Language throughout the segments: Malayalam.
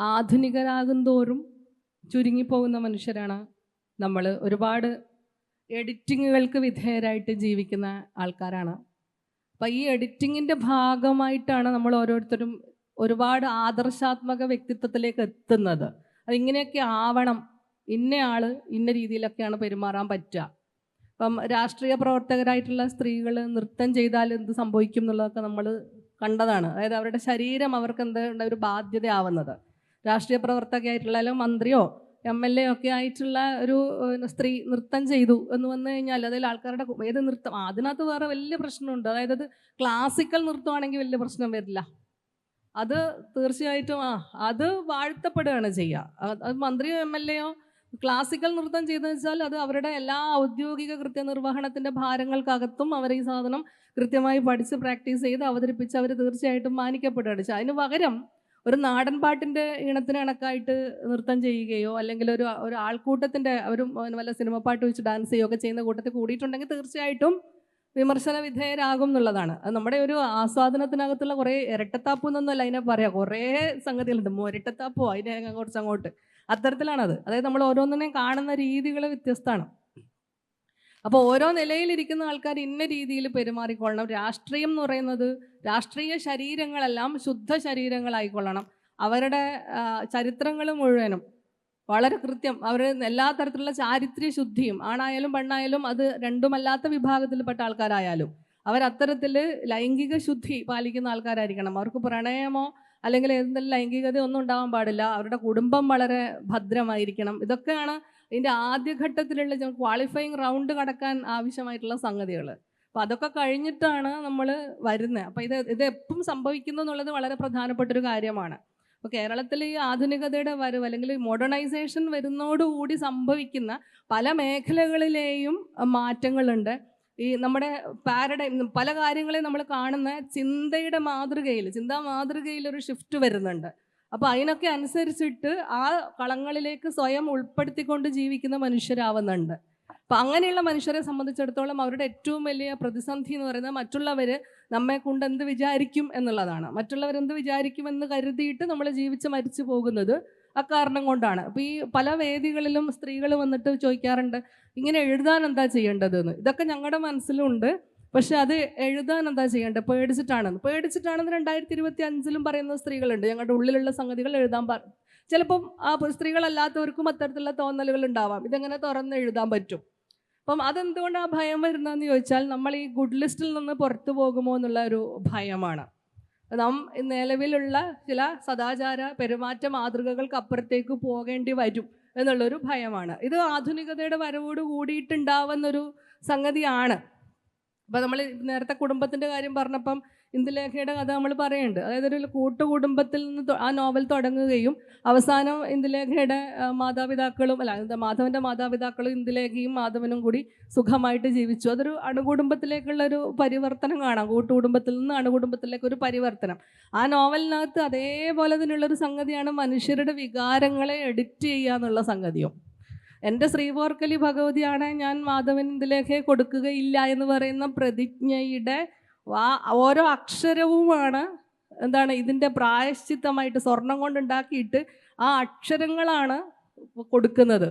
ആധുനികരാകും തോറും ചുരുങ്ങിപ്പോകുന്ന മനുഷ്യരാണ് നമ്മൾ. ഒരുപാട് എഡിറ്റിങ്ങുകൾക്ക് വിധേയരായിട്ട് ജീവിക്കുന്ന ആൾക്കാരാണ്. അപ്പം ഈ എഡിറ്റിങ്ങിന്റെ ഭാഗമായിട്ടാണ് നമ്മൾ ഓരോരുത്തരും ഒരുപാട് ആദർശാത്മക വ്യക്തിത്വത്തിലേക്ക് എത്തുന്നത്. അതിങ്ങനെയൊക്കെ ആവണം. ഇന്ന ആൾ ഇന്ന രീതിയിലൊക്കെയാണ് പെരുമാറാൻ പറ്റുക. അപ്പം രാഷ്ട്രീയ പ്രവർത്തകരായിട്ടുള്ള സ്ത്രീകൾ നൃത്തം ചെയ്താൽ എന്ത് സംഭവിക്കും എന്നുള്ളതൊക്കെ നമ്മൾ കണ്ടതാണ്. അതായത് അവരുടെ ശരീരം അവർക്ക് എന്താ ഒരു ബാധ്യതയാവുന്നത്. രാഷ്ട്രീയ പ്രവർത്തകയായിട്ടുള്ള മന്ത്രിയോ എം എൽ എ ഒക്കെ ആയിട്ടുള്ള ഒരു സ്ത്രീ നൃത്തം ചെയ്തു എന്ന് വന്നു കഴിഞ്ഞാൽ അതിൽ ആൾക്കാരുടെ ഏത് നൃത്തം അതിനകത്ത് വേറെ വലിയ പ്രശ്നമുണ്ട്. അതായത് അത് ക്ലാസിക്കൽ നൃത്തമാണെങ്കിൽ വലിയ പ്രശ്നം വരില്ല. അത് തീർച്ചയായിട്ടും ആ അത് വാഴ്ത്തപ്പെടുകയാണ് ചെയ്യുക. അത് മന്ത്രിയോ എം എൽ എയോ ക്ലാസിക്കൽ നൃത്തം ചെയ്തെന്ന് വെച്ചാൽ അത് അവരുടെ എല്ലാ ഔദ്യോഗിക കൃത്യനിർവഹണത്തിന്റെ ഭാരങ്ങൾക്കകത്തും അവർ ഈ സാധനം കൃത്യമായി പഠിച്ച് പ്രാക്ടീസ് ചെയ്ത് അവതരിപ്പിച്ച് അവർ തീർച്ചയായിട്ടും മാനിക്കപ്പെടുകയാണ് അതിന് പകരം ഒരു നാടൻ പാട്ടിന്റെ ഇണത്തിന് കണക്കായിട്ട് നൃത്തം ചെയ്യുകയോ അല്ലെങ്കിൽ ഒരു ഒരു ആൾക്കൂട്ടത്തിന്റെ ഒരു വല്ല സിനിമ പാട്ട് വെച്ച് ഡാൻസ് ചെയ്യുകയോ ഒക്കെ ചെയ്യുന്ന കൂട്ടത്തിൽ കൂടിയിട്ടുണ്ടെങ്കിൽ തീർച്ചയായിട്ടും വിമർശന വിധേയരാകും എന്നുള്ളതാണ്. അത് നമ്മുടെ ഒരു ആസ്വാദനത്തിനകത്തുള്ള കുറേ ഇരട്ടത്താപ്പ് എന്നൊന്നുമല്ല അതിനെ പറയാം. കുറേ സംഗതികളുണ്ട്. മൊരട്ടത്താപ്പോ അതിനെ കുറച്ച് അങ്ങോട്ട്. അത്തരത്തിലാണത്. അതായത് നമ്മൾ ഓരോന്നിനെയും കാണുന്ന രീതികൾ വ്യത്യസ്തമാണ്. അപ്പോൾ ഓരോ നിലയിലിരിക്കുന്ന ആൾക്കാർ ഇന്ന രീതിയിൽ പെരുമാറിക്കൊള്ളണം. രാഷ്ട്രീയം എന്ന് പറയുന്നത് രാഷ്ട്രീയ ശരീരങ്ങളെല്ലാം ശുദ്ധ ശരീരങ്ങളായിക്കൊള്ളണം. അവരുടെ ചരിത്രങ്ങൾ മുഴുവനും വളരെ കൃത്യം. അവർ എല്ലാ തരത്തിലുള്ള ചാരിത്ര്യ ശുദ്ധിയും ആണായാലും പെണ്ണായാലും അത് രണ്ടുമല്ലാത്ത വിഭാഗത്തിൽപ്പെട്ട ആൾക്കാരായാലും അത്തരത്തിൽ ലൈംഗിക ശുദ്ധി പാലിക്കുന്ന ആൾക്കാരായിരിക്കണം. അവർക്ക് പ്രണയമോ അല്ലെങ്കിൽ എന്തെങ്കിലും ലൈംഗികത ഒന്നും ഉണ്ടാവാൻ പാടില്ല. അവരുടെ കുടുംബം വളരെ ഭദ്രമായിരിക്കണം. ഇതൊക്കെയാണ് ഇതിന്റെ ആദ്യഘട്ടത്തിലുള്ള ക്വാളിഫയിങ് റൗണ്ട് കടക്കാൻ ആവശ്യമായിട്ടുള്ള സംഗതികൾ അപ്പോൾ അതൊക്കെ കഴിഞ്ഞിട്ടാണ് നമ്മൾ വരുന്നത് അപ്പോൾ ഇത് ഇത് എപ്പം സംഭവിക്കുന്നു എന്നുള്ളത് വളരെ പ്രധാനപ്പെട്ടൊരു കാര്യമാണ്. അപ്പോൾ കേരളത്തിൽ ഈ ആധുനികതയുടെ വരവ് അല്ലെങ്കിൽ മോഡേണൈസേഷൻ വരുന്നതോടുകൂടി സംഭവിക്കുന്ന പല മേഖലകളിലെയും മാറ്റങ്ങളുണ്ട്. ഈ നമ്മുടെ പാരഡൈം പല കാര്യങ്ങളെയും നമ്മൾ കാണുന്ന ചിന്തയുടെ മാതൃകയിൽ ചിന്താ മാതൃകയിൽ ഒരു ഷിഫ്റ്റ് വരുന്നുണ്ട്. അപ്പോൾ അതിനൊക്കെ അനുസരിച്ചിട്ട് ആ കളങ്ങളിലേക്ക് സ്വയം ഉൾപ്പെടുത്തിക്കൊണ്ട് ജീവിക്കുന്ന മനുഷ്യരാവുന്നുണ്ട്. അപ്പം അങ്ങനെയുള്ള മനുഷ്യരെ സംബന്ധിച്ചിടത്തോളം അവരുടെ ഏറ്റവും വലിയ പ്രതിസന്ധി എന്ന് പറയുന്നത് മറ്റുള്ളവർ നമ്മെ കൊണ്ട് എന്ത് വിചാരിക്കും എന്നുള്ളതാണ്. മറ്റുള്ളവർ എന്ത് വിചാരിക്കുമെന്ന് കരുതിയിട്ട് നമ്മൾ ജീവിച്ച് മരിച്ചു പോകുന്നത് കാരണം കൊണ്ടാണ്. അപ്പോൾ ഈ പല വേദികളിലും സ്ത്രീകൾ വന്നിട്ട് ചോദിക്കാറുണ്ട് ഇങ്ങനെ എഴുതാൻ എന്താ ചെയ്യേണ്ടതെന്ന്? ഇതൊക്കെ ഞങ്ങളുടെ മനസ്സിലുണ്ട്. പക്ഷെ അത് എഴുതാൻ എന്താ ചെയ്യേണ്ടത്? പേടിച്ചിട്ടാണെന്ന്. പേടിച്ചിട്ടാണെന്ന് രണ്ടായിരത്തി ഇരുപത്തി അഞ്ചിലും പറയുന്ന സ്ത്രീകളുണ്ട്. ഞങ്ങളുടെ ഉള്ളിലുള്ള സംഗതികൾ എഴുതാൻ പറ ചിലപ്പം ആ സ്ത്രീകളല്ലാത്തവർക്കും അത്തരത്തിലുള്ള തോന്നലുകൾ ഉണ്ടാവാം. ഇതെങ്ങനെ തുറന്ന് എഴുതാൻ പറ്റും? അപ്പം അതെന്തുകൊണ്ട് ആ ഭയം വരുന്നതെന്ന് ചോദിച്ചാൽ നമ്മൾ ഈ ഗുഡ് ലിസ്റ്റിൽ നിന്ന് പുറത്തു പോകുമോ എന്നുള്ള ഒരു ഭയമാണ്. നാം നിലവിലുള്ള ചില സദാചാര പെരുമാറ്റ മാതൃകകൾക്ക് അപ്പുറത്തേക്ക് പോകേണ്ടി വരും എന്നുള്ളൊരു ഭയമാണ്. ഇത് ആധുനികതയുടെ വരവോട് കൂടിയിട്ടുണ്ടാവുന്നൊരു സംഗതിയാണ്. അപ്പോൾ നമ്മൾ നേരത്തെ കുടുംബത്തിന്റെ കാര്യം പറഞ്ഞപ്പം ഇന്ദുലേഖയുടെ കഥ നമ്മൾ പറയുന്നുണ്ട് അതായത് ഒരു കൂട്ടുകുടുംബത്തിൽ നിന്ന് ആ നോവൽ തുടങ്ങുകയും അവസാനം ഇന്ദുലേഖയുടെ മാതാപിതാക്കളും അല്ല മാധവന്റെ മാതാപിതാക്കളും ഇന്ദുലേഖയും മാധവനും കൂടി സുഖമായിട്ട് ജീവിച്ചു. അതൊരു അണുകുടുംബത്തിലേക്കുള്ള ഒരു പരിവർത്തനം കാണാം. കൂട്ടുകുടുംബത്തിൽ നിന്ന് അണുകുടുംബത്തിലേക്ക് ഒരു പരിവർത്തനം. ആ നോവലിനകത്ത് അതേപോലെ തന്നെയുള്ളൊരു സംഗതിയാണ് മനുഷ്യരുടെ വികാരങ്ങളെ എഡിറ്റ് ചെയ്യുക എന്നുള്ള സംഗതിയും. എന്റെ ശ്രീപോർക്കലി ഭഗവതിയാണ് ഞാൻ മാധവൻ ഇതിലേക്ക് കൊടുക്കുകയില്ല എന്ന് പറയുന്ന പ്രതിജ്ഞയുടെ ഓരോ അക്ഷരവുമാണ് എന്താണ് ഇതിന്റെ പ്രായശ്ചിത്തമായിട്ട് സ്വർണം കൊണ്ടുണ്ടാക്കിയിട്ട് ആ അക്ഷരങ്ങളാണ് കൊടുക്കുന്നത്.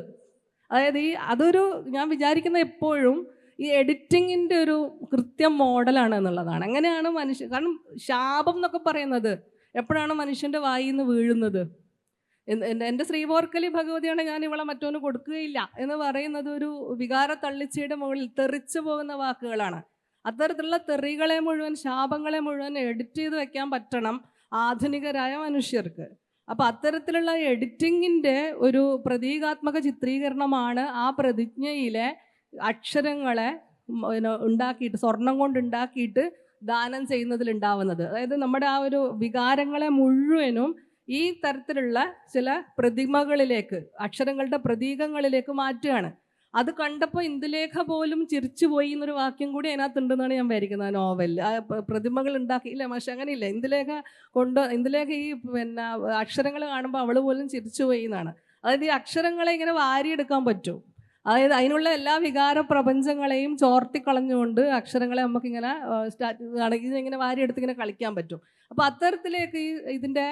അതായത് ഈ അതൊരു ഞാൻ വിചാരിക്കുന്ന എപ്പോഴും ഈ എഡിറ്റിങ്ങിന്റെ ഒരു കൃത്യം മോഡലാണ് എന്നുള്ളതാണ്. അങ്ങനെയാണ് മനുഷ്യൻ കാരണം ശാപം എന്നൊക്കെ പറയുന്നത്. എപ്പോഴാണ് മനുഷ്യന്റെ വായിന്ന് വീഴുന്നത്? എന്റെ ശ്രീപോർക്കലി ഭഗവതിയാണ് ഞാൻ ഇവളെ മറ്റോന് കൊടുക്കുകയില്ല എന്ന് പറയുന്നത് ഒരു വികാര തള്ളിച്ചയുടെ മുകളിൽ തെറിച്ചു പോകുന്ന വാക്കുകളാണ്. അത്തരത്തിലുള്ള തെറികളെ മുഴുവൻ ശാപങ്ങളെ മുഴുവൻ എഡിറ്റ് ചെയ്ത് വെക്കാൻ പറ്റണം ആധുനികരായ മനുഷ്യർക്ക്. അപ്പം അത്തരത്തിലുള്ള എഡിറ്റിങ്ങിന്റെ ഒരു പ്രതീകാത്മക ചിത്രീകരണമാണ് ആ പ്രതിജ്ഞയിലെ അക്ഷരങ്ങളെ ഉണ്ടാക്കിയിട്ട് സ്വർണം കൊണ്ട് ഉണ്ടാക്കിയിട്ട് ദാനം ചെയ്യുന്നതിൽ ഉണ്ടാവുന്നത്. അതായത് നമ്മുടെ ആ ഒരു വികാരങ്ങളെ മുഴുവനും ഈ തരത്തിലുള്ള ചില പ്രതിമകളിലേക്ക് അക്ഷരങ്ങളുടെ പ്രതീകങ്ങളിലേക്ക് മാറ്റുകയാണ്. അത് കണ്ടപ്പോൾ ഇന്ദുലേഖ പോലും ചിരിച്ചു ചിരിച്ചുപോയി എന്നൊരു വാക്യം കൂടി അതിനകത്തുണ്ടെന്നാണ് ഞാൻ വിചാരിക്കുന്നത്. നോവലിൽ ആ പ്ര- പ്രതിമകൾ ഉണ്ടാക്കിയില്ല പക്ഷെ അങ്ങനെയില്ല. ഇന്ദുലേഖ കൊണ്ട് ഇന്ദുലേഖ ഈ പിന്നെ അക്ഷരങ്ങൾ കാണുമ്പോൾ അവൾ പോലും ചിരിച്ചുപോയി എന്നാണ്. അതായത് ഈ അക്ഷരങ്ങളെ ഇങ്ങനെ വാരിയെടുക്കാൻ പറ്റും. അതായത് അതിനുള്ള എല്ലാ വികാര പ്രപഞ്ചങ്ങളെയും ചോർത്തിക്കളഞ്ഞുകൊണ്ട് അക്ഷരങ്ങളെ നമുക്കിങ്ങനെ സ്റ്റാറ്റ് ഇങ്ങനെ വാരിയെടുത്ത് ഇങ്ങനെ കളിക്കാൻ പറ്റും. അപ്പോൾ അത്തരത്തിലേക്ക് ഈ ഇതിന്റെ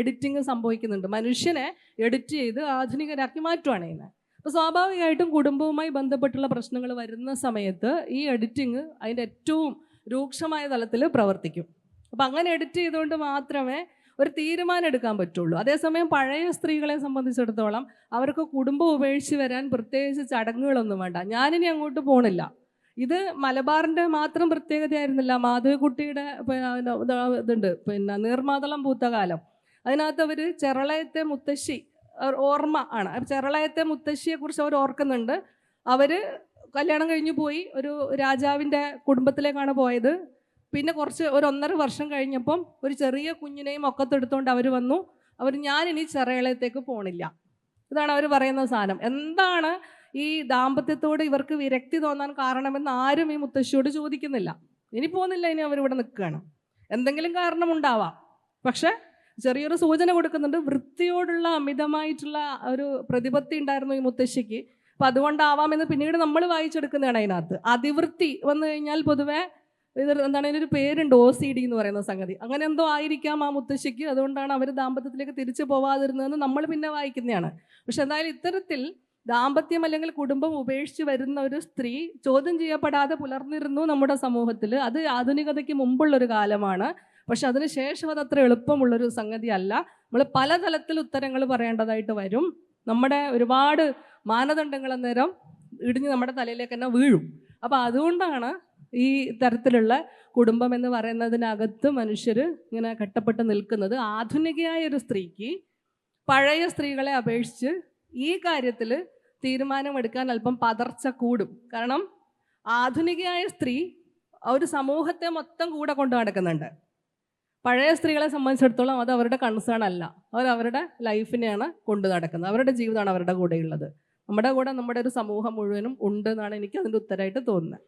എഡിറ്റിങ് സംഭവിക്കുന്നുണ്ട്. മനുഷ്യനെ എഡിറ്റ് ചെയ്ത് ആധുനികരാക്കി മാറ്റുവാണ് ചെയ്യുന്നത്. അപ്പോൾ സ്വാഭാവികമായിട്ടും കുടുംബവുമായി ബന്ധപ്പെട്ടുള്ള പ്രശ്നങ്ങൾ വരുന്ന സമയത്ത് ഈ എഡിറ്റിങ് അതിന്റെ ഏറ്റവും രൂക്ഷമായ തലത്തിൽ പ്രവർത്തിക്കും. അപ്പം അങ്ങനെ എഡിറ്റ് ചെയ്തുകൊണ്ട് മാത്രമേ ഒരു തീരുമാനം എടുക്കാൻ പറ്റുള്ളൂ. അതേസമയം പഴയ സ്ത്രീകളെ സംബന്ധിച്ചിടത്തോളം അവർക്ക് കുടുംബം ഉപേക്ഷിച്ച് വരാൻ പ്രത്യേകിച്ച് ചടങ്ങുകളൊന്നും വേണ്ട. ഞാനിനി അങ്ങോട്ട് പോണില്ല. ഇത് മലബാറിന്റെ മാത്രം പ്രത്യേകതയായിരുന്നില്ല. മാധവിക്കുട്ടിയുടെ ഇതുണ്ട്. പിന്നെ നീർമാതളം പൂത്ത കാലം അതിനകത്ത് അവർ ചെറളയത്തെ മുത്തശ്ശി ഓർമ്മ ആണ്. ചെറളയത്തെ മുത്തശ്ശിയെക്കുറിച്ച് അവർ ഓർക്കുന്നുണ്ട്. അവർ കല്യാണം കഴിഞ്ഞു പോയി. ഒരു രാജാവിന്റെ കുടുംബത്തിലേക്കാണ് പോയത്. പിന്നെ കുറച്ച് ഒരു ഒന്നര വർഷം കഴിഞ്ഞപ്പം ഒരു ചെറിയ കുഞ്ഞിനെയും ഒക്കത്തെടുത്തുകൊണ്ട് അവർ വന്നു. അവർ ഞാനിനി ചെറയളയത്തേക്ക് പോണില്ല. ഇതാണ് അവർ പറയുന്ന സാധനം. എന്താണ് ഈ ദാമ്പത്യത്തോട് ഇവർക്ക് വിരക്തി തോന്നാൻ കാരണമെന്ന് ആരും ഈ മുത്തശ്ശിയോട് ചോദിക്കുന്നില്ല. ഇനി പോകുന്നില്ല ഇനി അവരിവിടെ നിൽക്കുകയാണ്. എന്തെങ്കിലും കാരണമുണ്ടാവാം. പക്ഷെ ചെറിയൊരു സൂചന കൊടുക്കുന്നുണ്ട്. വൃത്തിയോടുള്ള അമിതമായിട്ടുള്ള ഒരു പ്രതിപത്തി ഉണ്ടായിരുന്നു ഈ മുത്തശ്ശിക്ക്. അപ്പം അതുകൊണ്ടാവാമെന്ന് പിന്നീട് നമ്മൾ വായിച്ചെടുക്കുന്നതാണ് അതിനകത്ത്. അതിവൃത്തി വന്നു കഴിഞ്ഞാൽ പൊതുവെ എന്താണ് അതിനൊരു പേരുണ്ട് ഒ സി ഡി എന്ന് പറയുന്ന സംഗതി. അങ്ങനെ എന്തോ ആയിരിക്കാം ആ മുത്തശ്ശിക്ക്. അതുകൊണ്ടാണ് അവർ ദാമ്പത്യത്തിലേക്ക് തിരിച്ചു പോവാതിരുന്നതെന്ന് നമ്മൾ പിന്നെ വായിക്കുന്നതാണ്. പക്ഷെ എന്തായാലും ഇത്തരത്തിൽ ദാമ്പത്യം അല്ലെങ്കിൽ കുടുംബം ഉപേക്ഷിച്ച് വരുന്ന ഒരു സ്ത്രീ ചോദ്യം ചെയ്യപ്പെടാതെ പുലർന്നിരുന്നു നമ്മുടെ സമൂഹത്തിൽ അത് ആധുനികതയ്ക്ക് മുമ്പുള്ളൊരു കാലമാണ്. പക്ഷെ അതിനുശേഷം അതത്ര അത് അത്ര എളുപ്പമുള്ളൊരു സംഗതി അല്ല നമ്മൾ പലതലത്തിൽ ഉത്തരങ്ങൾ പറയേണ്ടതായിട്ട് വരും. നമ്മുടെ ഒരുപാട് മാനദണ്ഡങ്ങൾ അന്നേരം ഇടിഞ്ഞ് നമ്മുടെ തലയിലേക്ക് തന്നെ വീഴും. അപ്പോൾ അതുകൊണ്ടാണ് ഈ തരത്തിലുള്ള കുടുംബം എന്ന് പറയുന്നതിനകത്ത് മനുഷ്യർ ഇങ്ങനെ കെട്ടപ്പെട്ട് നിൽക്കുന്നത് ആധുനികയായ ഒരു സ്ത്രീക്ക് പഴയ സ്ത്രീകളെ അപേക്ഷിച്ച് ഈ കാര്യത്തിൽ തീരുമാനമെടുക്കാൻ അല്പം പതർച്ച കൂടും. കാരണം ആധുനികയായ സ്ത്രീ ഒരു സമൂഹത്തെ മൊത്തം കൂടെ കൊണ്ടു നടക്കുന്നുണ്ട്. പഴയ സ്ത്രീകളെ സംബന്ധിച്ചിടത്തോളം അത് അവരുടെ കൺസേൺ അല്ല. അവർ അവരുടെ ലൈഫിനെയാണ് കൊണ്ടു നടക്കുന്നത്. അവരുടെ ജീവിതമാണ് അവരുടെ കൂടെയുള്ളത്. നമ്മുടെ കൂടെ നമ്മുടെ ഒരു സമൂഹം മുഴുവനും ഉണ്ട് എന്നാണ് എനിക്ക് അതിന്റെ ഉത്തരമായിട്ട് തോന്നുന്നത്.